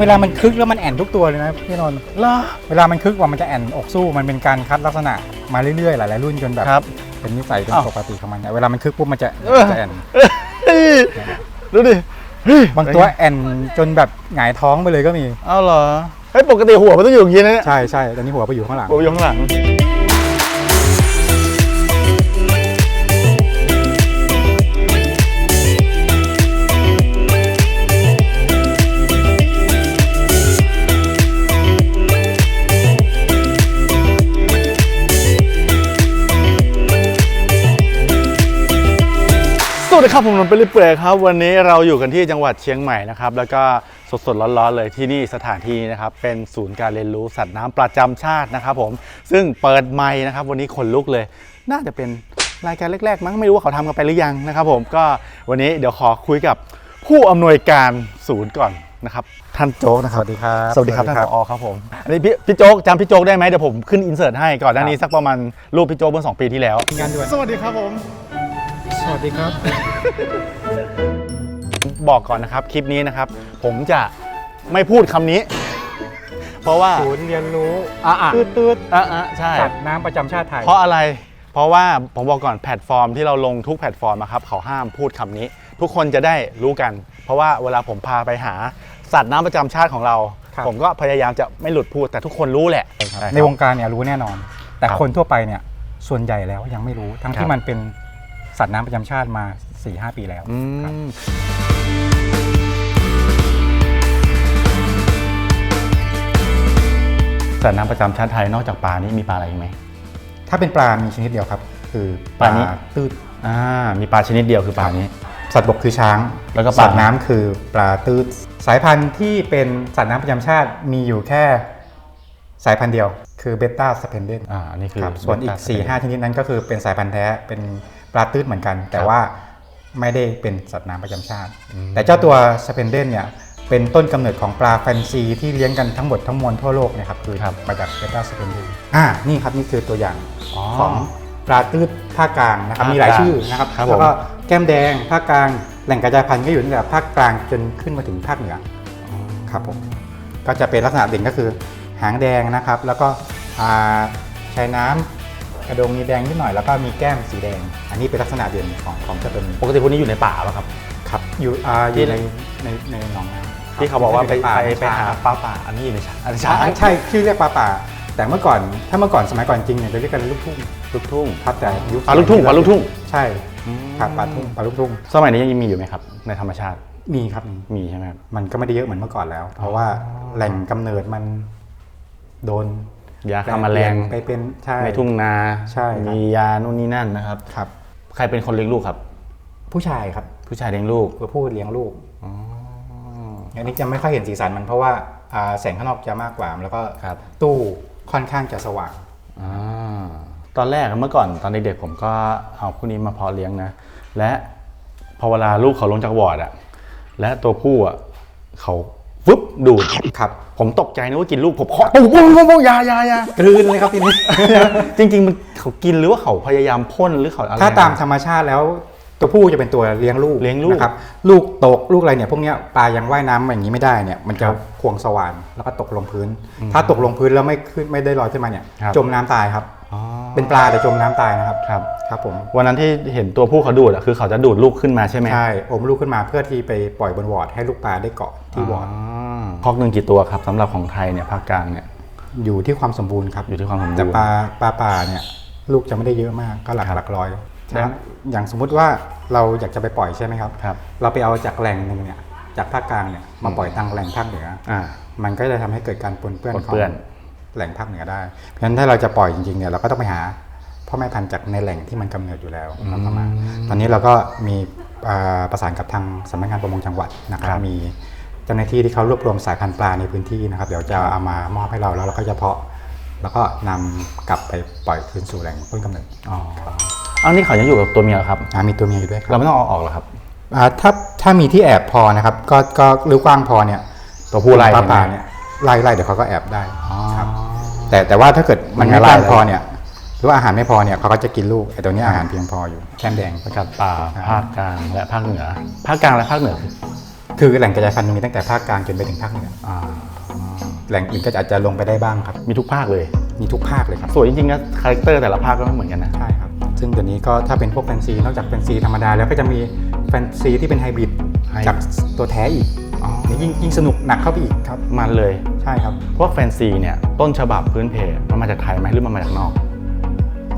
จริงๆเวลามันคึกแล้วมันแอนทุกตัวเลยนะพี่นนท์ล่ะเวลามันคึกกว่ามันจะแอนอกสู้มันเป็นการคัดลักษณะมาเรื่อยๆหลายๆรุ่นจนแบบครับ เป็นนิสัยเป็นอ้าวปกติของมันเวลามันคึกปุ๊บมันจะเออจะแอนเฮ้ยดูดิเฮ้ยบางตัวแอนจนแบบหงายท้องไปเลยก็มีเอาเหรอเฮ้ยปกติหัวมันต้องอยู่อย่างนี้นะเนี่ยใช่ใช่ตอนนี้หัวไปอยู่ข้างหลัง หัวอยู่ข้างหลัง วัสดีครับผมนนท์เปริเปื่อยครับ วันนี้เราอยู่กันที่จังหวัดเชียงใหม่นะครับแล้วก็สดๆร้อนๆเลยที่นี่สถานที่นะครับเป็นศูนย์การเรียนรู้สัตว์น้ำประจำชาตินะครับผมซึ่งเปิดใหม่นะครับ วันนี้ขนลุกเลย น่าจะเป็นรายการแรกๆ มั้งไม่รู้ว่าเขาทำกันไปหรือยังนะครับ ผมก็วันนี้เดี๋ยวขอคุยกับผู้อำนวยการศูนย์ก่อนนะครับท่านโจ๊กนะคสรับวัสดีครับสวัสดีครับท่านผอครับผมอันนี้พี่พี่โจ๊กจำพี่โจ๊กได้ไหมเดี๋ยวผมขึ้นอินเสิร์ตให้ก่อนหน้านี้สักประมาณรูปพี่โจ๊กเมื่อสองปีที่แล้วงานด่วนสวัสดีครับผม สวัสดีครับ บอกก่อนนะครับ คลิปนี้นะครับ ผมจะไม่พูดคำนี้ เพราะว่าศูนย์เรียนรู้อะอะตืดตืดอะอะใช่ สัตว์น้ำประจำชาติไทย เพราะอะไร เพราะว่าผมบอกก่อนแพลตฟอร์มที่เราลงทุกแพลตฟอร์มนะครับเขาห้ามพูดคำนี้ ทุกคนจะได้รู้กัน เพราะว่าเวลาผมพาไปหาสัตว์น้ำประจำชาติของเรา ครับ ผมก็พยายามจะไม่หลุดพูดแต่ทุกคนรู้แหละช่ครับในวงการเนี่ยรู้แน่นอน แต่ครับคนทั่วไปเนี่ยส่วนใหญ่แล้วยังไม่รู้ทั้งครัที่บมันเป็น สัตว์น้ำประจำชาติมา 4-5 ปีแล้วอืครับมสัตว์น้ำประจำชาติไทยนอกจากปลานี้มีปลาอะไรอีกไหม ถ้าเป็นปลา มีชนิดเดียวครับ คือปปลาลานี้ ตืดอ่า มีปลาชนิดเดียวคือปลานี้ สัตว์บกคือช้างแล้วก็ปลา สัตว์น้ำคือปลาตืดสายพันธุ์ที่เป็นสัตว์น้ำประจำชาติมีอยู่แค่สายพันธุ์เดียว คือเบต้าสเปนเดน อ่าอันนี่คือครับส่วนอีก Beta 4 5 ชนิดนั้นก็คือเป็นสายพันธุ์แท้ เป็น ปลาตืดเหมือนกัน แต่ว่าไม่ได้เป็นสัตว์น้ำประจำชาติ แต่เจ้าตัวสเปนเดนเนี่ยเป็นต้นกำเนิดของปลาแฟนซีที่เลี้ยงกันทั้งหมดทั้งมวลทั่วโลกเนะครับคือครับมาจากเบต้าสเปนเดนอ่านี่ครับนี่คือตัวอย่างอ๋อของปลาตืดภาคกลางนะครับภาคมีหลายกลางชื่อนะครับครับแล้วก็ผมแก้มแดงภาคกลางแหล่งกระจายพันธุ์ก็อยู่ตั้งแต่ภาคกลางจนขึ้นมาถึงภาคเหนืออครับผมก็จะเป็นลักษณะเด่นก็คือหางแดงนะครับ แล้วก็อ่าชายน้ำก ระดงมีแดงนิดหน่อยแล้วก็มีแก้มสีแดง อันนี้เป็นลักษณะเด่นของของเจ้าตัวนี้ปกติพวกนี้อยู่ในป่าป่ะครับ ครับอยู่อ่าอที่ยู่ในในในหนองน้ำที่เขาบอกว่าไปม่ไปใช่ไปหาครับปลาป่าอันนี้อยู่ในช้างอันนี้ใช่ช้างใช่ชื่อเรียกปลาป่า แต่เมื่อก่อนถ้าเมื่อก่อนสมัยก่อนจริงเนี่ยจะเรียกกันลูกทุ่งลูกทุ่งครับแต่ยุคปลาลูกทุ่งปลาลูกทุ่งใช่ครับปลาทุ่งปลาลูกทุ่งสมัยนี้ยังมีอยู่ไหมครับในธรรมชาติมีครับมีมีใช่ไหมครับมันก็ไม่ได้เยอะเหมือนเมื่อก่อนแล้ว เพราะว่าแหล่งกำเนิดมันโดน ยาฆ่าแมลงไปเป็นใช่ในทุ่งนาใช่ครับมียานู่นนี่นั่นนะครับครับ ใครเป็นคนเลี้ยงลูกครับ ผู้ชายครับ ผู้ชายเลี้ยงลูกคือผู้เลี้ยงลูกอันนี้จะไม่ค่อยเห็นสีสันมันเพราะว่าอ่าแสงข้างนอกจะมากกว่าแล้วก็ครับตู้ค่อนข้างจะสว่างอ่าตอนแรกเมื่อก่อนตอนเด็กๆผมก็เอาพวกนี้มาเพาะเลี้ยงนะ และพอเวลาลูกเขาลงจากวอร์ดอะและตัวผู้อะเขา ฟึบดูดครับ ผมตกใจนึกว่ากินลูกผมเคาะปุ๊บปุ๊บปุ๊บปุ๊บอยาอยาอยากลืนเลยครับทีนี้ จริง ๆ มันเขากินหรือว่าเขาพยายามพ่นหรือเขาอะไร ถ้าตามธรรมชาติแล้วตัวผู้จะเป็นตัวเลี้ยงลูกเลี้ยงลูกนะครับลูกตกลูกอะไรเนี่ยพวกเนี้ยปลายังว่ายน้ำอย่างนี้ไม่ได้เนี่ยมันจะควงสว่านแล้วก็ตกลงพื้น ถ้าตกลงพื้นแล้วไม่ขึ้นไม่ได้ลอยขึ้นมาเนี่ยครับ จมน้ำตายครับอ๋อ เป็นปลาแต่จมน้ำตายนะครับครับครับผมวันนั้นที่เห็นตัวผู้เขาดูดอะคือเขาจะดูดลูกขึ้นมาใช่ไหมใช่อมลูกขึ้นมาเพื่อที่ไปปล่อยบนวอร์ดให้ลูกปลาได้เกาะที่วอร์ดคอกหนึ่งกี่ตัวครับสำหรับของไทยเนี่ยภาคกลางเนี่ยอยู่ที่ความสมบูรณ์ครับอยู่ที่ความสมบูรณ์แต่ปลาปลาป่าเนี่ยลูกจะไม่ได้เยอะมากก็หลักครับหลักร้อยนะนะอย่างสมมุติว่าเราอยากจะไปปล่อยใช่ไหมครับครับ เราไปเอาจากแหล่งหนึ่งเนี่ยจากภาคกลางเนี่ยมาปล่อยทางแหล่งภาคเหนืออ่ามันก็จะทำให้เกิดการปนเปื้อนปนของเปื้อน แหล่งภาคเหนือได้ เพราะฉะนั้นถ้าเราจะปล่อยจริงๆเนี่ยเราก็ต้องไปหาพ่อแม่พันธุ์จากในแหล่งที่มันกำเนิดอยู่แล้วแล้วก็มา ตอนนี้เราก็มีอ่าประสานกับทางสำนักงานประมงจังหวัดนะคครัรับบมีเจ้าหน้าที่ที่เขารวบรวมสายพันธุ์ปลาในพื้นที่นะครับ เดี๋ยวจะเอามามอบให้เราแล้วเราก็จะเพาะ แล้วก็นำกลับไปปล่อยคืนสู่แหล่งต้นกำเนิดอ๋อเอานี่เขายังอยู่กับตัวเมียเหรอครับอ่ามีตัวเมียอยู่ด้วยครัเราบไม่ต้องเอาออกเหรอครับอ่าถ้าถ้ามีที่แอบพอนะครับ ก็ก็หรือกว้างพอเนี่ยตัวผู้ไล่ปลาป่าใช่ไหมเนี่ย ไล่ไล่เดี๋ยวเขาก็แอบได้อ๋อครับ แต่แต่ว่าถ้าเกิดมันมันไม่ไม่กว้างไล่พอเนี่ยหรือว่าอาหารไม่พอเนี่ยเขาก็จะกินลูกไอ้ตัวเนี้ยอาหารเพียงพออยู่แก้มแดงประกาศป่าภาคกลางและภาคเหนือ ภาคกลางและภาคเหนือ คือแหล่งกระจายพันธุ์มีตั้งแต่ภาคกลางจนไปถึงภาคเหนืออ่าแหล่งอื่นก็อาจจะลงไปได้บ้างครับ มีทุกภาคเลย มีทุกภาคเลยครับ สวยจริงๆนะคาแรคเตอร์แต่ละภาคก็ไม่เหมือนกันนะใช่ครับซึ่งตัวนี้ก็ถ้าเป็นพวกแฟนซีนอกจากแฟนซีธรรมดาแล้วก็จะมีแฟนซีที่เป็นไฮบริดไฮจากตัวแท้อีกอ๋อนี่ ยิ่งยิ่งสนุกหนักเข้าไปอีกครับ มันเลยใช่ครับ พวกแฟนซีเนี่ยต้นฉบับพื้นเพมันมาจากไทยไหมหรือมันมาจากนอก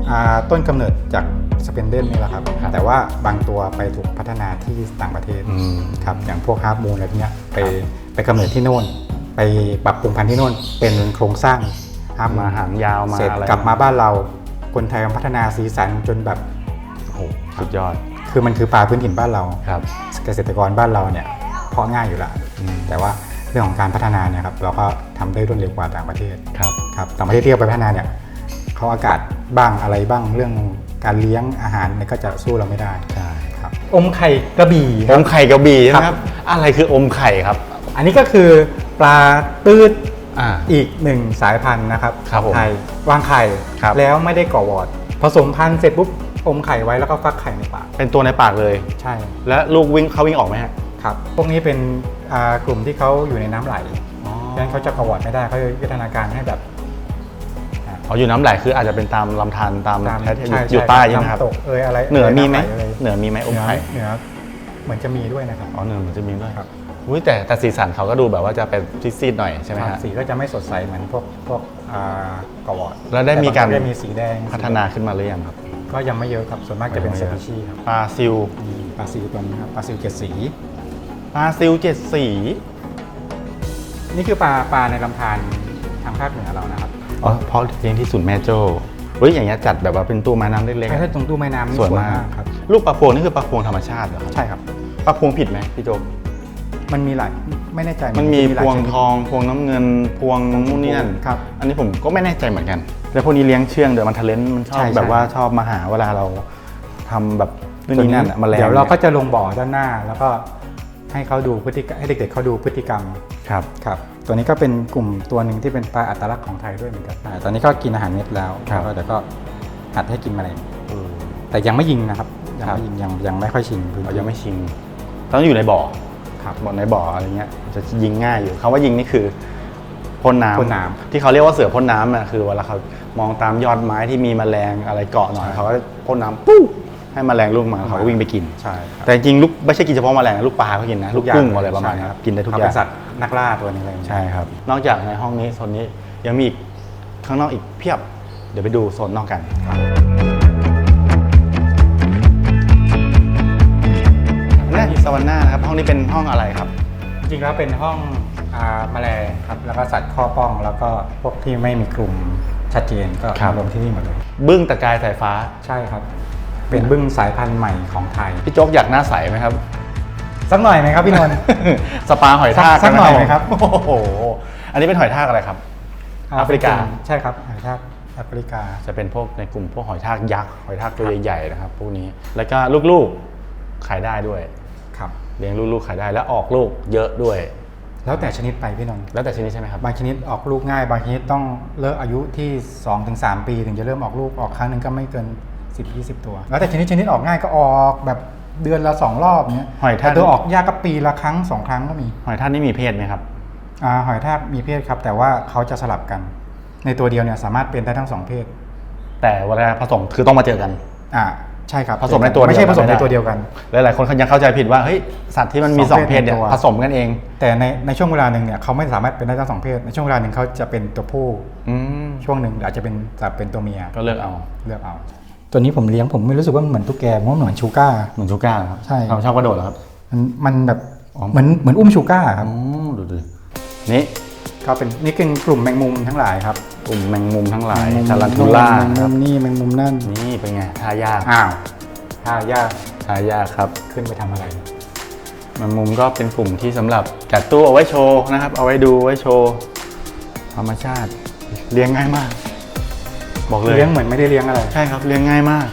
อ่าต้นกำเนิดจากสเปนเดนนี่แหละครับครับแต่ว่าบางตัวไปถูกพัฒนาที่ต่างประเทศอืมครับอย่างพวกฮาร์ m มูนอะไรพวกเนี้ยไปครับไปกำเนิดที่โน่น ไปปรับปรุงพันธุ์ที่โน่น เป็นโครงสร้างฮาร์ m มูมาหางยาวมาเสร็จอะไรกลับมาบ้านเราคนไทยมาพัฒนาสีสันจนแบบโอ้โหสุดยอด คือมันคือปลาพื้นถิ่นบ้านเราครับเกษตรกรบ้านเราเนี่ย เพาะง่ายอยู่แล้วอืมแต่ว่าเรื่องของการพัฒนาเนี่ยครับเราก็ทำได้รวดเร็วกว่าต่างประเทศครับครับต่างประเทศที่เอาไปพัฒนาเนี่ยเขาอากาศบ้างอะไรบ้างเรื่องการเลี้ยงอาหารเนี่ยก็จะสู้เราไม่ได้ใช่ครับอมไข่กระบี่คอรับมไข่กระบี่ใช่ไหมคครัรับบอะไรคืออมไข่ครับ อันนี้ก็คือปลาตืดอ่าอีกหนึ่งสายพันธุ์นะครับครับผมไทยวางไข่ครับแล้วไม่ได้ก่อวอร์ดผสมพันธุ์เสร็จปุ๊บอมไข่ไว้แล้วก็ฟักไข่ในปาก เป็นตัวในปากเลย ใช่ และลูกวิ่งเขาวิ่งออกไหมฮะ ครับพวกนี้เป็นอ่ากลุ่มที่เขาอยู่ในน้ำไหลดังนั้นเขาจะก่อวอร์ดไม่ได้เขาจะวิทนาการให้แบบอ๋ออยู่น้ำไหลคืออาจจะเป็นตามลำธารตามตามแท้ๆอยู่ใช่อยู่ใต้ใช่ไหมครับน้ำตกเอยอะไรเหนือมีไหมำลเลยเหนือมีไหมอเหมนือไข่เหนือเหมือนจะมีด้วยนะครับอ๋อเหนือมันจะมีด้วยครับอุ้ยแต่แต่สีสันเขาก็ดูแบบว่าจะเป็นซีดๆหน่อยใช่ไหมฮะสีก็จะไม่สดใสเหมือนพวกพวกอ่ากอวอร์ดแล้วได้มีการแต่บงตัวได้มีสีแดงพัฒนาขึ้นมาหรือยังครับ ก็ยังไม่เยอะครับส่วนมากจะเป็นยังสไม่เยอะปีชีส์ครับปลาซิลมีปลาซิลตัวนี้ครับปลาซิลเจ็ดสี ปลาซิลเจ็ดสี นี่คือปลาปลาในลำธารทางภาคเหนือเรานะครับอ๋อเพราะเลี้ยงที่ศูนย์แม่โจ้เฮ้ยอย่างเงี้ยจัดแบบว่าเป็นตู้ไม้น้ำเล็กๆใช่อะถ้าตรงตู้แม่น้ำนี่สวยมากครับลูกปลาพวงนี่คือปลาพวงธรรมชาติเหรอครับใช่ครับปลาพวงผิดไหมพี่โจกมันมีหลายไม่แน่ใจมันมีหพลายวงชนิดทองพวงน้ำเงินพวงนู่นนี่นั่นครับอันนี้ผมก็ไม่แน่ใจเหมือนกัน แล้วพวกนี้เลี้ยงเชื่องเดี๋ยวมันทะเลนมันชอใช่บใช่แบบว่าชอบมาหาเวลาเราทำแบบนู่นนี่นั่นอะแมาแรงเดี๋ยวเราก็จะลงบ่อด้านหน้าแล้วก็ ให้เขาดูพฤติกรรมให้เด็กๆเขาดูพฤติกรรมครับครับ ตัวนี้ก็เป็นกลุ่มตัวหนึ่งที่เป็นปลาอัตลักษณ์ของไทยด้วยเหมือนกันอ่าตอนนี้ก็กินอาหารเม็ดแล้วครับ แล้วก็เดี๋ยวก็หัดให้กินแมลงแต่ยังไม่ยิงนะครับยังครับ ไม่ยิงยังยังไม่ค่อยชินพื้นเราที่ยังไม่ชิงต้องอยู่ในบ่อครับ บ่อในบ่ออะไรเงี้ยจะยิงง่ายอยู่คำว่ายิงนี่คือพ่นน้ำพ่นน้ที่เขาเรียกว่าเสือพ่นน้ำน่ะคือเวลาเขามองตามยอดไม้ที่มีแมลงอะไรเกาะหน่อยเขาก็พ่นน้ำปุ๊บ ให้แมลงลูกมาเขาก็วิ่งไปกิน ใช่ครับแต่จริงๆลูกไม่ใช่กินเฉพาะแมลงนะลูกปลาก็กินนะลูกกุ้งอะไรประมาณนี้ครับกินได้ทุกอเขาย่าเป็งนสัตว์นักล่าตัวหนึงเลยใช่ครับ นอกจากในห้องนี้โซนนี้ยังมีอีกข้างนอกอีกเพียบ เดี๋ยวไปดูโซนนอกกันอันนี้สวรรค์หน้านะครับห้องนี้เป็นห้องอะไรครับ จริงๆแล้วเป็นห้องอ่าแมลงครับแล้วก็สัตว์ข้อป้อง แล้วก็พวกที่ไม่มีกลุ่มชัดเจนก็ครับมารวมที่นี่หมดเลย บึ้งตะกายสายฟ้าใช่ครับ เป็นบึ้งสายพันธุ์ใหม่ของไทย พี่โจ๊กอยากหน้าใสไหมครับ สักหน่อยไหมครับพี่นนท์ สปาหอยทากสักหน่อยไหมครับ โอ้โห อันนี้เป็นหอยทากอะไรครับ แอฟริกา ใช่ครับหอยทากแอฟริกา จะเป็นพวกในกลุ่มพวกหอยทากยักษ์ หอยทากตัวใหญ่ๆนะครับพวกนี้ แล้วก็ลูกๆขายได้ด้วย ครับ เลี้ยงลูกๆขายได้แล้วออกลูกเยอะด้วย แล้วแต่ชนิดไปพี่นนท์ แล้วแต่ชนิดใช่ไหมครับ บางชนิดออกลูกง่าย บางชนิดต้องเลิกอายุที่ 2-3 ปี ถึงจะเริ่มออกลูก ออกครั้งหนึ่งก็ไม่เกิน 10-20 ตัว แล้วแต่ชนิดชนิดออกง่ายก็ออกแบบเดือนละสองรอบเนี้ยหอยทาก แต่ตัวออกยากก็ปีละครั้งสองครั้งก็มีหอยทากนี่มีเพศไหมครับ อ่าหอยทากมีเพศครับ แต่ว่าเขาจะสลับกัน ในตัวเดียวเนี่ยสามารถเป็นได้ทั้งสองเพศแต่เวลาผสมคือต้องมาเจอกัน อ่าใช่ครับผสมในตัวเดียวไม่ใช่ผสมไม่ในได้ตัวเดียวกัน หลายๆคนเขายังเข้าใจผิดว่าเฮ้ยสัตว์ที่มันมีสสอองงเพเพศศเนี่ยในตัว ผสมกันเอง แต่ในในช่วงเวลาหนึ่งเนี่ยเขาไม่สามารถเป็นได้ทั้งสองเพศในช่วงเวลาหนึ่งเขาจะเป็นตัวผู้อืมช่วงหนึ่งอาจจะเป็นจะเป็นตัวเมียก็เลือกเอา เลือกเอา ตัวนี้ผมเลี้ยงผมไม่รู้สึกว่ามันเหมือนตุ๊กแกผมว่าเหมือนชูก้า เหมือนชูก้าเหรอครับใช่ เขาชอบกระโดดเหรอครับ มันมันแบบอ๋อ เหมือนเหมือนอุ้มชูก้าครับอ๋อดูดินี่ก็เป็นนี่เป็นกลุ่มแมงมุมทั้งหลายครับกลุ่มแมงมุมทั้งหลายแมงมุมทารันทูล่าแมงมุมนี่แมงมุมนั่น นี่เป็นไงทายากอ้าวถ้ายากทายากครับ ขึ้นไปทำอะไร แมงมุมก็เป็นกลุ่มที่สำหรับจัดตู้เอาไว้โชว์นะครับ เอาไว้ดูไว้โชว์ธรรมชาติเลี้ยงง่ายมาก บอกเลยเลี้ยงเหมือนไม่ได้เลี้ยงอะไร ใช่ครับเลี้ยงง่ายมาก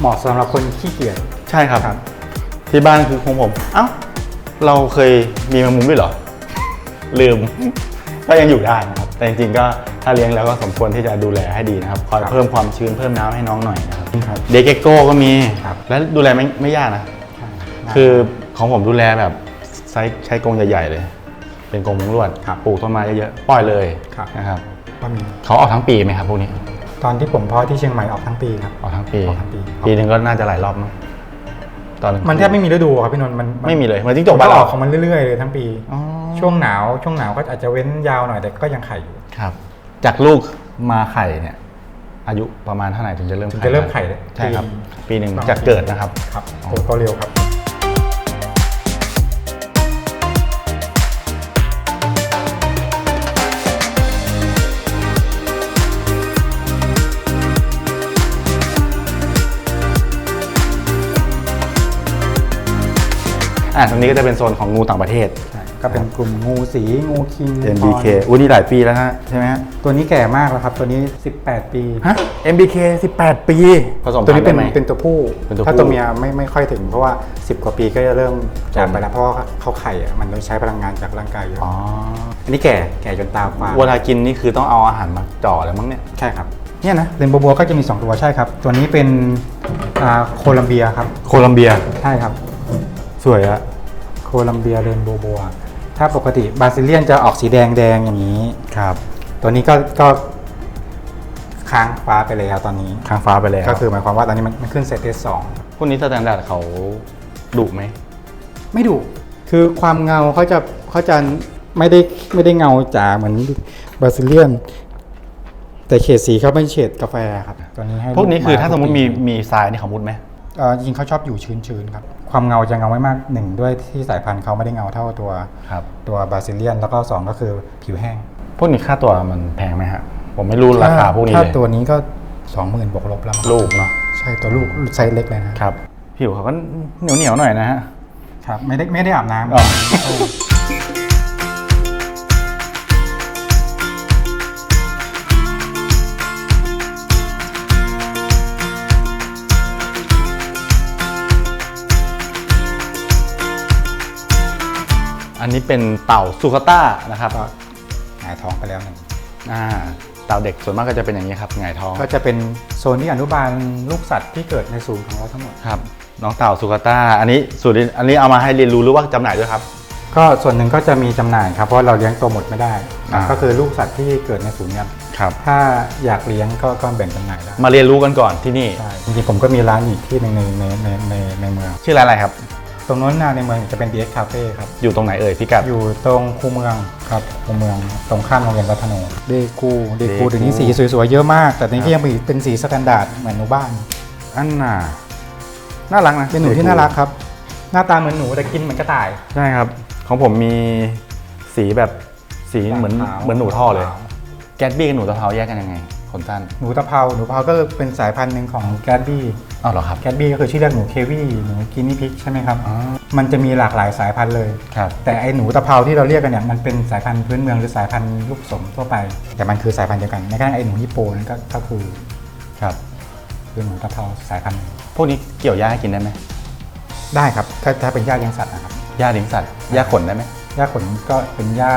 เหมาะสำหรับคนขี้เกียจใช่ครับครับ ที่บ้านคือของผมเอ้าเราเคยมีแมงมุมด้วยเหรอ ลืม ก็ยังอยู่ได้นะครับ แต่จริงๆก็ถ้าเลี้ยงแล้วก็สมควรที่จะดูแลให้ดีนะครับ คอยครับเพิ่มความชื้นเพิ่มน้ำให้น้องหน่อยนะครับครับเด็กเกโก้ก็มีครับและดูแลไม่ไม่ยากนะ คือของผมดูแลแบบไซส์ใช้กรงใหญ่ๆเลย เป็นกรงมุ้งลวดครับปลูกต้นไม้เยอะๆ ปล่อยเลยครับนะครับก็มีเขาออกทั้งปีไหมครับพวกนี้ ตอนที่ผมเพาะที่เชียงใหม่ออกทั้งปีครับ ออกทั้งปี ออกทั้งปี ปีหนึ่งก็น่าจะหลายรอบมั้งตอนมันแทบไม่มีฤดูครับพี่นนท์มันนไม่มีเลยเหมือนจิ้งจจกบบ้านอเราอกของมันเรื่อยๆเลยทั้งปี อ๋อช่วงหนาวช่วงหนาวก็อาจจะเว้นยาวหน่อยแต่ก็ยังไข่อยู่ครับ จากลูกมาไข่เนี่ย อายุประมาณเท่าไหร่ถึงจะเริ่มถึงจะเริ่มไข่ได้ใช่ครับ ปีปีหนึ่งจากเกิดนะครับ ครับโตก็เร็วครับ อ่าตรงนี้ก็จะเป็นโซนของงูต่างประเทศใช่ก็เป็นกลุ่มงูสีงูคิงงู MBK อุ้ยนี่หลายปีแล้วฮะใช่ไหมฮะตัวนี้แก่มากแล้วครับ ตัวนี้ 18 ปี ฮะ MBK 18 ปีผสมตัวนี้เป็นพัธุ์ได้ไหมเป็นตัวผู้เป็นตัวผู้ถ้าตัวเมียไม่ไม่ค่อยถึงเพราะว่า 10 กว่าปีก็จะเริ่มจากไปแล้วเพราะว่าเขาไข่อะมันต้องใช้พลังงานจากร่างกายเยอะอ๋ออันนี้แก่แก่จนตาฟ้าเวลากินนี่คือต้องเอาอาหารมาจ่อแล้วมั้งเนี่ยใช่ครับเนี่ยนะเรนโบว์บัวก็จะมี 2 ตัวใช่ครับ ตัวนี้เป็นอ่าโคลัมเบียครับ โคลัมเบีย ใช่ครับ สวยอะโคลัมเบียเรนโบว์บัวถ้าปกติบราซิเลียนจะออกสีแดงแดงอย่างนี้ ครับ ตัวนี้ก็ก็ค้างฟ้าไปเลยครับตอนนี้ข้างฟ้าไปแล้วก็คือหมายความว่าตอนนี้มันมันขึ้นเซตเอสสองพวกนี้สแตนดาร์ดเขาดุไหม ไม่ดุคือความเงาเขาจะเขาจะไม่ได้ไม่ได้เงาจ๋าเหมือนบราซิเลียน แต่เฉดสีเขาเป็นเฉดกาแฟครับตัวนี้ให้พวกนี้คือถ้าสมมติมีลูกมีทรายนี่เขามุดไหมเอ่อจริงๆเขาชอบอยู่ชื้นๆครับ ความเงาจะเงาไม่มากหนึ่งด้วยที่สายพันธุ์เขาไม่ได้เงาเท่าตัวครับ ตัวบราซิเลียน แล้วก็สองก็คือผิวแห้งพวกนี้ค่าตัวมันแพงไหมฮะผมไม่รู้ราคาพวกนี้ถ้าเลยตัวนี้ก็สองหมื่นบวกลบแล้วมั้งลูกเนาะใช่ตัวลูกไซส์เล็กเลยนะครับ ผิวเขาก็เหนียวเหนียวๆหน่อยนะฮะครับไม่ได้ไม่ได้อาบน้ำ อ๋ออันนี้เป็นเต่าสุกาต้านะครับก็หงายท้องไปแล้วหนึ่งอ่าเต่าเด็กส่วนมากก็จะเป็นอย่างนี้ครับหงายท้องก็จะเป็นโซนที่อนุบาลลูกสัตว์ที่เกิดในศูนย์ของเราทั้งหมด ครับ น้องเต่าสุกาต้าอันนี้สูตรนี้อันนี้เอามาให้เรียนรู้หรือว่าจำหน่ายด้วยครับ ก็ส่วนหนึ่งก็จะมีจำหน่ายครับเพราะเราเลี้ยงตัวหมดไม่ได้ อ่า ก็คือลูกสัตว์ที่เกิดในศูนย์เนี่ยครับ ถ้าอยากเลี้ยงก็ก็แบ่งจำหน่ายได้มาเรียนรู้กันก่อนที่นี่ ใช่จริงๆผมก็มีร้านอีกที่หนึ่งในในในในในเมืองชื่อร้านอะไรครับ ตรงโน้นนาในเมืองจะเป็น DX Cafe ครับ อยู่ตรงไหนเอ่ยพิกัด อยู่ตรงคูเมืองครับคูเมืองตรงข้ามโรงเรียนรัตโนเดกูเดกู Deku เดี๋ยวนี้สีสวยๆเยอะมาก แต่ในที่ยังมีเป็นสีสแตนดาร์ดเหมือนหนูบ้าน อันน่ะน่ารักนะเป็นหนูที่น่ารักครับ หน้าตาเหมือนหนูแต่กินเหมือนกระต่าย ใช่ครับ ของผมมีสีแบบสีเหมือนขาวเหมือนหนูท่อเลย ขาว แกตบี้กับหนูตะเภาแยกกันยังไงขนสั้น หนูตะเภาหนูตะเภาก็เป็นสายพันธุ์หนึ่งของแกดบี้ อ้าวเหรอครับแกดบี้ก็คือชื่อเรียกหนูเควี่หนูกินนี่พิกใช่ไหมครับ อ๋อ มันจะมีหลากหลายสายพันธุ์เลย ครับ แต่ไอหนูตะเภาที่เราเรียกกันเนี่ยมันเป็นสายพันธุ์พื้นเมืองหรือสายพันธุ์ลูกผสมทั่วไป แต่มันคือสายพันธุ์เดียวกันในขณะไอหนูฮิปโปนั่นก็ก็คือครับ คือหนูตะเภาสายพันธุ์หนึ่งพวกนี้เกี่ยวหญ้าให้กินได้ไหมได้ครับถ้าถ้าเป็นหญ้าเลี้ยงสัตว์นะครับหญ้าเลี้ยงสัตว์หญ้าขนได้ไหม หญ้าขนก็เป็นหญ้า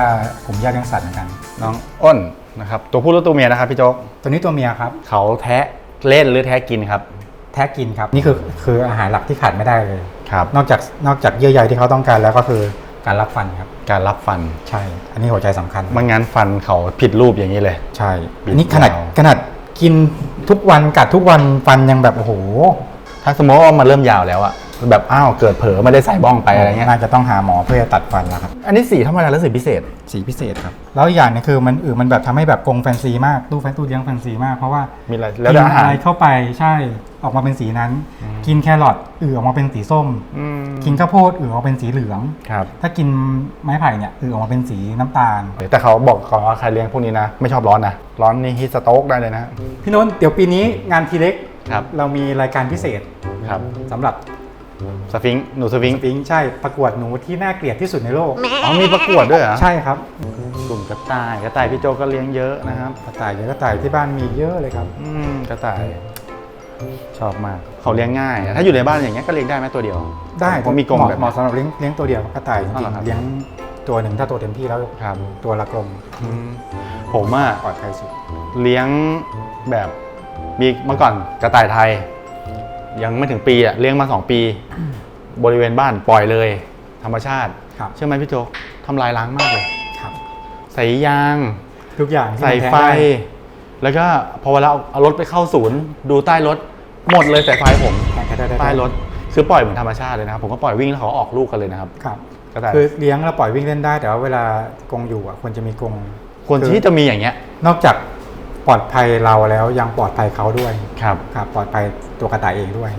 กลุ่มหญ้าเลี้ยงสัตว์เหมือนกัน น้องอ้นนะครับ ตัวผู้หรือตัวเมียนะครับพี่โจ๊ก ตัวนี้ตัวเมียครับ เขาแทะเล่นหรือแทะกินครับแท้กินครับนี่คือคืออาหารหลักที่ขาดไม่ได้เลย ครับ นอกจากนอกจากเยื่อใยที่เขาต้องการแล้วก็คือการรับฟันครับ การรับฟันใช่ อันนี้หัวใจสำคัญไมันงั้นฟันเขาผิดรูปอย่างนี้เลย ใช่บิดอันนี้ขนาดยาวขนาดกินทุกวันกัดทุกวันฟันยังแบบโอ้โหถ้าสมมติว่ามันเริ่มยาวแล้วอะ แบบอ้าวเกิดเผลอไม่ได้ใส่บ้องไปอะไรเงี้ยน่าจะต้องหาหมอเพื่อจะตัดฟันแล้วครับ อันนี้สีธรรมดาหรือสีพิเศษ สีพิเศษครับ แล้วอีกอย่างหนึงคือมันอือมันแบบทำให้แบบกรงแฟนซีมากตู้แฟนตู้เลี้ยงแฟนซีมากเพราะว่ามีอะไรกิแล้วแต่อาหารอะไรเข้าไปใช่ออกมาเป็นสีนั้น กินแครอทอือออกมาเป็นสีส้มอืมกินข้าวโพดอือออกมาเป็นสีเหลืองครับถ้ากินไม้ไผ่เนี่ยอือออกมาเป็นสีน้ำตาล แต่เขาบอกก่อนว่าใครเลี้ยงพวกนี้นะไม่ชอบร้อนนะร้อนนี่ฮิตสโต๊กได้เลยนะพี่นนท์เดี๋ยวปีนี้งานทีเล็กครับเรามีรายการพิเศษครับสำหรับ สฟิงค์หนูสฟิงค์ฟิงค์ใช่ประกวดหนูที่น่าเกลียดที่สุดในโลก อ๋อมีประกวดด้วยเหรอใช่ครับ กลุ่มกระต่ายกระต่ายพี่โจก็เลี้ยงเยอะนะครับกระต่ายเดี๋ยวกระต่ายที่บ้านมีเยอะเลยครับ อืมกระต่ายชอบมากเขาเลี้ยงง่าย ถ้าอยู่ในบ้านอย่างเงี้ยก็เลี้ยงได้ไหมตัวเดียว ได้ผมมีกรงเหมาะแบบเหมาะสำหรับเลี้ยงเลี้ยงตัวเดียวกระต่ายจอ๋อริเหรงอครับๆเลี้ยงตัวหนึ่งถ้าตัวเต็มที่แล้วครับตัวละกลมอืมผมอะปลอดภัยสุดเลี้ยงแบบมีเมื่อก่อนกระต่ายไทย ยังไม่ถึงปีอะเลี้ยงมาสองปี บริเวณบ้านปล่อยเลยธธรรมชาติ ครับ เชื่อไหมพี่โจ๊กทำลายล้างมากเลย ครับ ใส่ยาง ทุกอย่างที่ใส่มันแท้ไฟ ด้แล้วก็พอเวลาเอาเอารถไปเข้าศูนย์ ดูใต้รถ หมดเลยสายไฟผม แท้ได้ได้ใต้รถคือปล่อยเหมือนธรรมชาติเลยนะครับ ผมก็ปล่อยวิ่งแล้วเขาก็ออกลูกกันเลยนะครับ ครับก็แต่คือเลี้ยงแล้วปล่อยวิ่งเล่นได้แต่ว่าเวลากรงอยู่อะควรจะมีกรงควรที่จะมีอย่างเงี้ย นอกจาก ปลอดภัยเราแล้วยังปลอดภัยเขาด้วยครับครับปลอดภัยตัวกระต่ายเองด้วย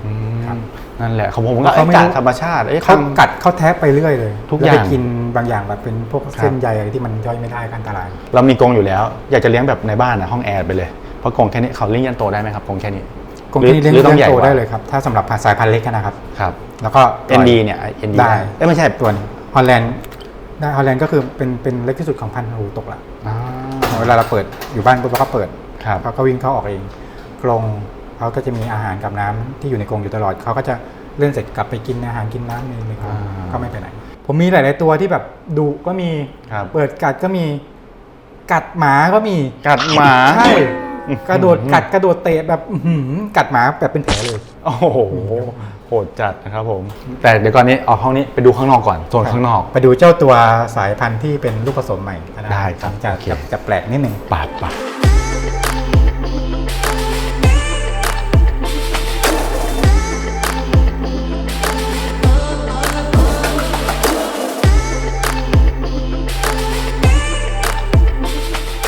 ครับนั่นแหละของผมแล้ก็วเขาไม่การู้ธรรมชาติเอ้ยเขาทำกัดเขาแทะไปเรื่อยเลยทุกแล้วอย่างไปกินบางอย่างแบบเป็นพวกเส้นใยอะไรที่มันย่อยไม่ได้ก็อันตราย เรามีกรงอยู่แล้ว อยากจะเลี้ยงแบบในบ้านอะห้องแอร์ไปเลยเพราะกรงแค่นี้เขาเลี้ยงยันโตได้ไหมครับกรงแค่นี้กรงที่นี่เลี้ยงหรือต้องเลี้ยงโตใหญ่กว่าได้เลยครับถ้าสำหรับสายพันธุ์เล็กนะครับครับ แล้วก็ ND เนี่ย ND ได้เอ้ยไม่ใช่ตัวนี้ฮอลแลนด์ได้ฮอลแลนด์ก็คือเป็นเป็นเล็กที่สุดของพันธุ์หูตกละอ่า เวลาเราเปิดอยู่บ้านปุ๊บเราก็เปิดครับเขาก็วิ่งเข้าออกเองกรงเขาก็จะมีอาหารกับน้ำที่อยู่ในกรงอยู่ตลอดเขาก็จะเล่นเสร็จกลับไปกินอาหารกินน้ำในในกรงก็ไม่ไปไหน ผมมีหลาย ๆ ตัวที่แบบดุก็มีครับเปิดกัดก็มี กัดหมาก็มีกัดหมาใช่ กระโดดกัดกระโดดเตะแบบอื้อหือกัดหมาแบบเป็นแผลเลย โอ้โหโหดจัดนะครับผม แต่เดี๋ยวก่อนนี้ออกห้องนี้ไปดูข้างนอกก่อนโซนข้างนอก ไปดูเจ้าตัวสายพันธุ์ที่เป็นลูกผสมใหม่ก็ได้ครับจะโอเค จะจะแปลกนิดนึง ปาดปาด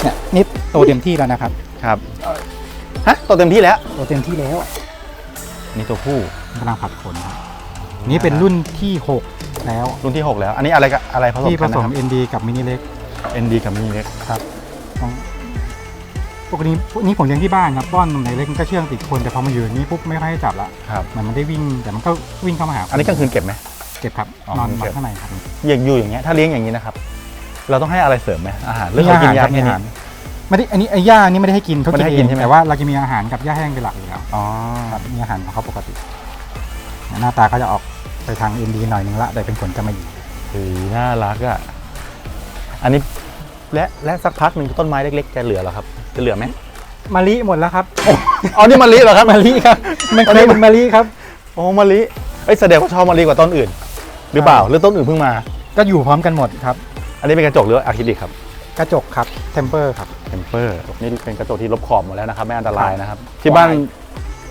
เนี่ยนี่โตเต็มที่แล้วนะครับ ครับฮะโตเต็มที่แล้วโตเต็มที่แล้วนี่ตัวผู้กำลังผัดขนครับนี่เป็นรุ่นที่ 6 แล้ว รุ่นที่ 6 แล้ว อันนี้อะไรกับอะไรผสมที่ผกันสนะมครับ ND กับมินิเล็ก ND กับมินิเล็กครับของปกติพวกนี้ผมเลี้ยงที่บ้านครับป้อนนมไหนเล็กมันก็เชื่องติดคนแต่พอมาอยู่อย่างนี้ปุ๊บไม่ค่อยให้จับละครับเหมือนมันได้วิ่งแต่มันก็วิ่งเข้ามาหาอันนี้กลางคืนเก็บไหมเก็บครับอ๋อนอนเก็บข้างในครับอย่างอยู่อย่างเงี้ยถ้าเลี้ยงอย่างนี้นะครับ เราต้องให้อะไรเสริมไหมอาหารหรือเขากินยาครับแค่นี้ ไม่ได้อันนี้ไอ้หญ้านี่ไม่ได้ให้กินเขาไม่กิได้นให้เอกินงใช่ไหม แต่ว่าเราจะมีอาหารกับหญ้าแห้งเป็นหลักอยู่แล้วอ๋อครับมีอาหารของเขาปกติหน้าตาเขาจะออกไปทางอินดีหน่อยนึงละแต่เป็นขนจะมาหยีเฮ้ยน่ารักอะ อันนี้และและสักพักหนึ่งต้นไม้เล็กๆจะเหลือเหรอครับ จะเหลือไหมมะลิหมดแล้วครับอ๋อนี่มะลิเหรอครับมะลิครับมันเคยเป็นมะลิครับ โอ้มะลิเอ้ยแสดงว่าชอบมะลิกว่าต้นอื่น หรือเปล่าหรือต้นอื่นเพิ่งมา ก็อยู่พร้อมกันหมดครับ อันนี้เป็นกระจกหรือว่าอะคริลิกครับ กระจกครับเทมเปอร์ครับ เทมเปอร์นี่เป็นกระจกที่ลบขอบหมดแล้วนะครับ ไม่อันตรายนะครับ ที่บ้าน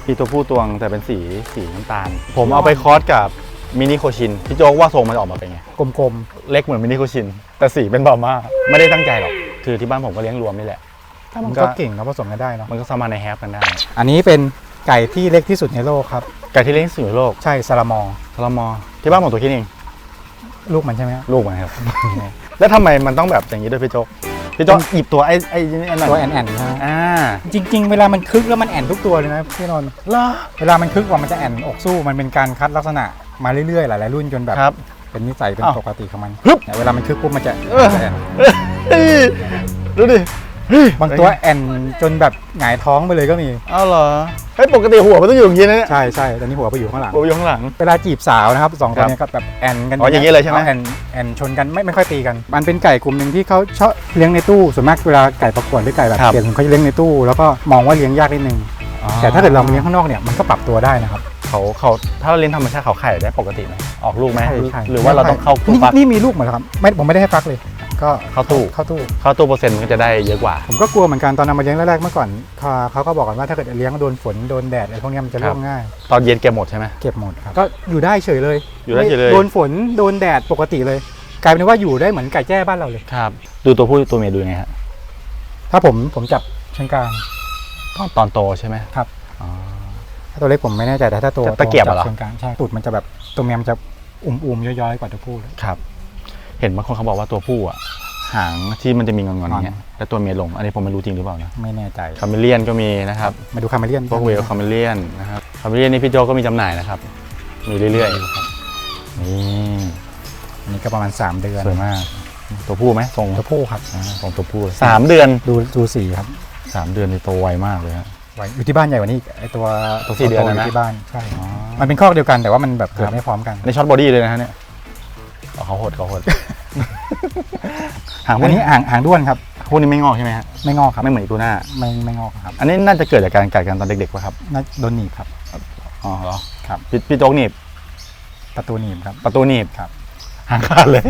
มีตัวผู้ตวงแต่เป็นสีสีน้ำตาล ผมเอาไปคอสกับมินิโคชินพี่โจ๊กว่าทรงมันจะออกมาเป็นไง กลมเล็กเหมือนมินิโคชิน แต่สีเป็นบาม่าไม่ได้ตั้งใจหรอก คือที่บ้านผมก็เลี้ยงรวมนี่แหละๆมันก็เก่งเราผสมกันได้เนาะ มันก็สามารถในแฮปกันได้ อันนี้เป็นไก่ที่เล็กที่สุดในโลกครับ ไก่ที่เลี้ยงที่สุดในโลก ใช่ซาลามองทรมอ ที่บ้านผมตัวคิดเอง ลูกมันใช่ไหมครับลูกมันครับ แล้วทำไมมันต้องแบบอย่างนี้ด้วยพี่โจ๊กพี่โจ๊กหยิบตัวไอ้ไอ้นี่อันนั้นตัวแอนแอนนะฮะอ่าจริง ๆ เวลามันคึกแล้วมันแอนทุกตัวเลยนะพี่นนท์เหรอ เวลามันคึกกว่ามันจะแอนอกสู้มันเป็นการคัดลักษณะมาเรื่อยๆหลายๆรุ่นจนแบบครับเป็นนิสัยเป็นอ้าวปกติของมันฮึบ เนี่ยเวลามันคึกปุ๊บมันจะเออจะแอนเฮ้ยดูดิเฮ้ย บางตัวแอนจนแบบหงายท้องไปเลยก็มีเอาเหรอเฮ้ยปกติหัวมันต้องอยู่อย่างนี้นะเนี่ยใช่ใช่ตอนนี้หัวไปอยู่ข้างหลังหัวอยู่ข้างหลัง เวลาจีบสาวนะครับสองตัวเนี้ยก็แบบแอนกันอ๋ออย่างนี้เลยใช่ไหม แอนแอนชนกันไม่ไม่ค่อยตีกัน มันเป็นไก่กลุ่มหนึ่งที่เขาชอบเลี้ยงในตู้ส่วนมากเวลาไก่ประกวดหรือไก่แบบครับ เปลี่ยนเขาจะเลี้ยงในตู้แล้วก็มองว่าเลี้ยงยากนิดนึงแต่ถ้าเกิดเรามาเลี้ยงข้างนอกเนี่ยมันก็ปรับตัวได้นะครับ เขาเขาถ้าเราเลี้ยงธรรมชาติเขาไข่ได้ปกติไหมออกลูกไหมใช่ใช่ หรือว่าเราต้องเข้าตู้นี่ฟักนี่มีลูกหมดแล้วครับไม่ผมไม่ได้ให้ฟักเลย ก็เข้าตู้เข้าตู้ เข้าตู้เปอร์เซ็นต์มันก็จะได้เยอะกว่า ผมก็กลัวเหมือนกันตอนนำมาเลี้ยงแรกๆเมื่อก่อนเขาเขาก็บอกกันว่าถ้าเกิดเลี้ยงโดนฝนโดนแดดอะไรพวกเนี้ยมันจะร่วงง่าย ตอนเย็นเก็บหมดใช่ไหม เก็บหมดครับก็อยู่ได้เฉยเลยอยู่ได้เฉยเลย โดนฝนโดนแดดปกติเลย กลายเป็นว่าอยู่ได้เหมือนไก่แจ้บ้านเราเลย ครับ ดูตัวผู้ตัวเมียดูยังไงฮะถ้าผมผมจับเชิงกลางตอนตอนโตใช่ไหมครับอ๋อถ้าตัวเล็กผมไม่แน่ใจแต่ถ้าตัวตะเกียบจัเหรอเชิงกลางใช่ตูดมันจะแบบตัวเมียมันจะอุ่มๆย้อยๆกว่าตัวผู้เลยครับ เห็นบางคนเขาบอกว่าตัวผู้อะหางที่มันจะมีงอนๆอย่างเงี้ยงอนแล้วตัวเมียลง อันนี้ผมไม่รู้จริงหรือเปล่านะไม่แน่ใจคาเมเลียนก็มีนะครับมาดูคาเมเลียนพวกเวลคาเมเลียนนะครับคาเมเลียนนี่พี่โจก็มีจำหน่ายนะครับ มีเรื่อยๆนี่อันนี้ก็ประมาณ 3 เดือนสวยมาก ตัวผู้ไหมทรงตัวผู้ครับอ่าทรงตัวผู้สามเดือนดูดูสีครับสามเดือนนี่โตไวมากเลยฮะไว้อยู่ที่บ้านใหญ่กว่านี้อีกไอตัวตัวสี่เดือนนะยู่ที่บ้านใช่อ๋อมันเป็นคอกเดียวกันแต่ว่ามันแบบเกิคดรับไม่พร้อมกันอันนี้ช็อตบอดี้เลยนะฮะเนี่ยอ๋อเขาหดเขาหด หางพวอักนนี้นี้หางหางด้วนครับพวกนี้ไม่งอกใช่ไหมฮะไม่งอกครับไม่เหมือนอีตัวหน้า ไม่ไม่งอกครับอันนี้น่าจะเกิดจากการกัดกันตอนเด็กๆป่ะครับน่าโดนหนีบครับ อ๋อเหรอครับ พี่พี่โจ๊กหนีบประตูหนีบครับ ประตูหนีบครับ หางขาดเลย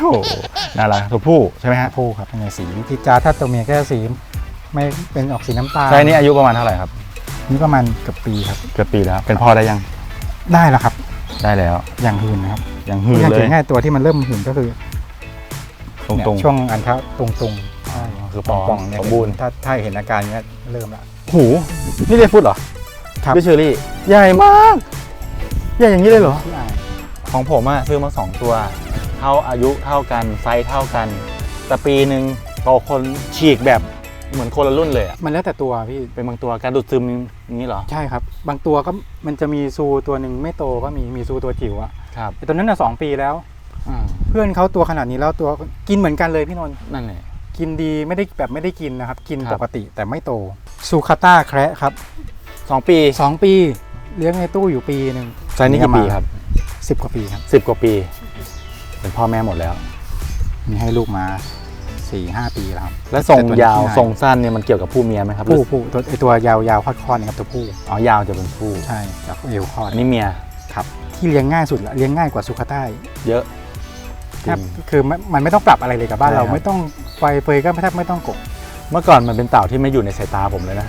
โอ้โหน่ารักตัวผู้ใช่ไหมฮะผู้ครับเป็นไงสีทิจาถ้าตัวเมียก็จะสีไม่เป็นออกสีน้ำตาลไซส์นี้อายุประมาณเท่าไหร่ครับนี่ประมาณเกือบปีครับ เกือบปีแล้วเป็นพ่อได้ยังได้แล้วครับ ได้แล้วอย่างหืนนะครับ ยังหืนอย่างเลเก่ยงง่ายตัวที่มันเริ่มหืนก็คือ ตรงเนี่ยตรงช่วงอันเท้าตรงตรงๆใช่คือปองป่องๆเนี่ยสมบูรณ์ถ้าถ้าเห็นอาการเนี้ยเริ่มละ หูนี่เรียกฟุตเหรอครับ พี่เชอรี่ ใหญ่มาก ใหญ่อย่างนี้เลยเหรอที่อายของผมอะซื้อมาสองตัว เท่าอายุเท่ากันไซส์เท่ากัน แต่ปีหนึ่งโตคนฉีกแบบเหมือนคนละรุ่นเลยอะมันแล้วแต่ตัวพี่ เป็นบางตัวการดูดซึมอย่างนี้เหรอใช่ครับ บางตัวก็มันจะมีซูตัวหนึ่งไม่โตก็มีมีซูตัวจิ๋วอะครับแต่ตัวนั้นน่ะสองปีแล้วอ่า เพื่อนเขาตัวขนาดนี้แล้วตัวกินเหมือนกันเลยพี่นนท์นั่นแหละ กินดีไม่ได้แบบไม่ได้กินนะครับ กินครับ ปกติแต่ไม่โตซูคาต้าแคระครับสองปีสองปีเลี้ยงในตู้อยู่ปีหนึ่งไซส์นี้กี่ปีครับสิบกว่าปีครับสิบกว่าปี เป็นพ่อแม่หมดแล้ว มีให้ลูกมาสี่ห้าปีแล้วครับและทรงแต่ตัวนี้ยาวที่ไหนทรงสั้นเนี่ยมันเกี่ยวกับผู้เมียไหมครับผู้ผู้ตัวไอตัวยาวยาวคอดๆเนี่ยครับตัวผู้อ๋อยาวจะเป็นผู้ใช่จากเอวคอดอันนี้เมียครับที่เลี้ยงง่ายสุดละเลี้ยงง่ายกว่าซูคาต้าอีกเยอะ แทบคือมันมันไม่ต้องปรับอะไรเลยกับบ้านใช่เราครับ ไม่ต้องไฟเฟยก็แทบไม่ต้องกบเมื่อก่อนมันเป็นเต่าที่ไม่อยู่ในสายตาผมเลยนะ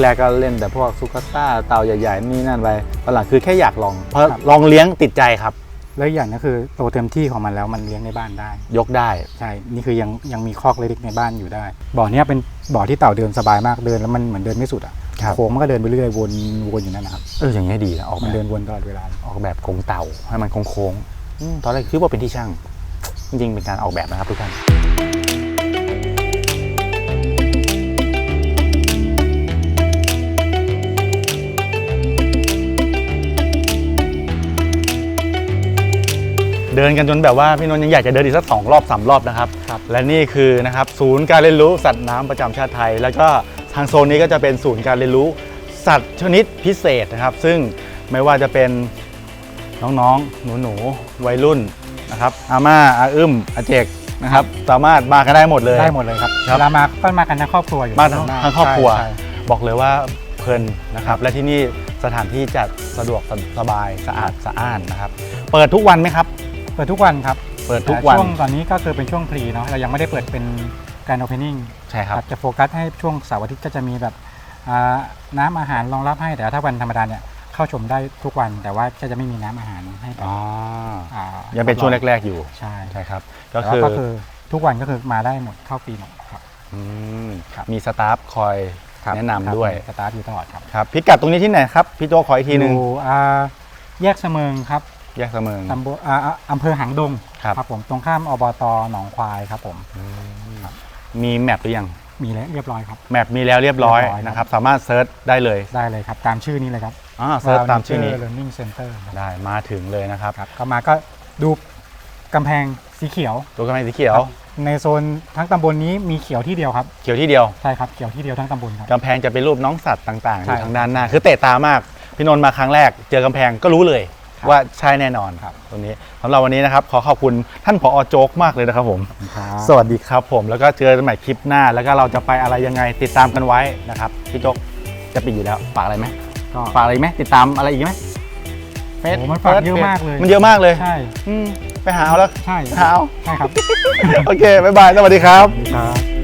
แรกๆก็เล่นแต่พวกซุกาต้าเต่าใหญ่ๆนี่นั่นไปตอนหลังคือแค่อยากลอง เพราะลองเลี้ยงติดใจครับ แล้วอีกอย่างก็คือโตเต็มที่ของมันแล้วมันเลี้ยงในบ้านได้ ยกได้ ใช่ นี่คือยังยังมีคอกเล็กๆในบ้านอยู่ได้ บ่อเนี้ยเป็นบ่อที่เต่าเดินสบายมากเดินแล้วมันเหมือนเดินไม่สุดอะครับ โค้งมันก็เดินไปเรื่อยวนวนอยู่นั่นนะครับ เอออย่างนี้ยดีนะออกมันแบบเดินวนตลอดเวลา ออกแบบโครงเต่าให้มันโค้งๆอืมตอนแรกคิดว่าเป็นที่ช่าง จริงๆเป็นการออกแบบนะครับทุกท่านเดินกันจนแบบว่าพี่นนท์ยังอยากจะเดินอีกสักสองรอบสามรอบนะครับครับและนี่คือนะครับศูนย์การเรียนรู้สัตว์น้ำประจำชาติไทย แล้วก็ทางโซนนี้ก็จะเป็นศูนย์การเรียนรู้สัตว์ชนิดพิเศษนะครับ ซึ่งไม่ว่าจะเป็นน้องๆ หนูๆ วัยรุ่น นะครับอาม่าอาอึ้มอาเจกนะครับสามารถมากันได้หมดเลย ได้หมดเลยครับครับ เวลามาก็มากันทั้งครอบครัวอยู่มาทั้งทั้งครอบครัวใช่ บอกเลยว่าเพลินนะครับ และที่นี่สถานที่จัดสะดวกสบายสะอาดสะอ้านนะครับ เปิดทุกวันไหมครับ เปิดทุกวันครับเปิดทุกวัน แต่ช่วงตอนนี้ก็คือเป็นช่วงพรีเนาะเรายังไม่ได้เปิดเป็นการโอเพนนิ่งใช่ครับ จะโฟกัสให้ช่วงเสาร์อาทิตย์ก็จะมีแบบอ่าน้ำอาหารรองรับให้แต่ถ้าวันธรรมดาเนี่ย เข้าชมได้ทุกวัน แต่ว่าก็จะไม่มีน้ำอาหารให้แบบอ๋ออ่ายังเป็นช่วงแรก ๆ อยู่ใช่ใช่ครับแต่ก็ว่าคือก็คือทุกวันก็คือมาได้หมดเข้าฟรีหมดครับ อืมครับ มีสตาฟคอยครับแนะนำด้วยครับสตาร์ทอยู่ตลอดครับครับพิกัดตรงนี้ที่ไหนครับ พี่โจขออีกทีหนึ่งอยู่อ่าแยกเสมิงครับแยกเสมิง ตำบลอ่าอ่าอำเภอหางดงครับ ผมตรงข้ามอบตหนองควายครับผมมีแมปหรือยัง มีแล้วเรียบร้อยครับ แมปมีแล้วเรียบร้อยเรียบร้อยครับ นะครับ สามารถเซิร์ชได้เลย ได้เลยครับ ตามชื่อนี้เลยครับ อ่าเซิร์ชตามชื่อนี้ Nature Learning Center ครับได้มาถึงเลยนะครับ ครับก็มาก็ดูกำแพงสีเขียว ตัวกระแพงสีเขียว ในโซนทั้งตำบลนี้มีเขียวที่เดียวครับ เขียวที่เดียว ใช่ครับเขียวที่เดียวทั้งตำบลครับ กำแพงจะเป็นรูปน้องสัตว์ต่างๆอใช่ยู่ทางด้านหน้า คือเตะตามาก พี่นนท์มาครั้งแรก เจอกำแพงก็รู้เลยครับว่าใช่แน่นอนครับตรงนี้สำหรับวันนี้นะครับ ขอขอบคุณท่านผอโจ๊กมากเลยนะครับผมครับสวัสดีครับผมแล้วก็เจอกันใหม่คลิปหน้า แล้วก็เราจะไปอะไรยังไงติดตามกันไว้นะครับพี่โจ๊กจะปิดอยู่แล้วฝากอะไรไหม ก็ฝากอะไรอีกไหมติดตามอะไรอีกไหมเฟซโอ้มันฝากเยอะมากเลย มันเยอะมากเลยใช่อืมไปหาเอาแล้วใช่หาเอาใช่ครับ โอเคบ๊ายบายสวัสดีครับสวัสดีครับ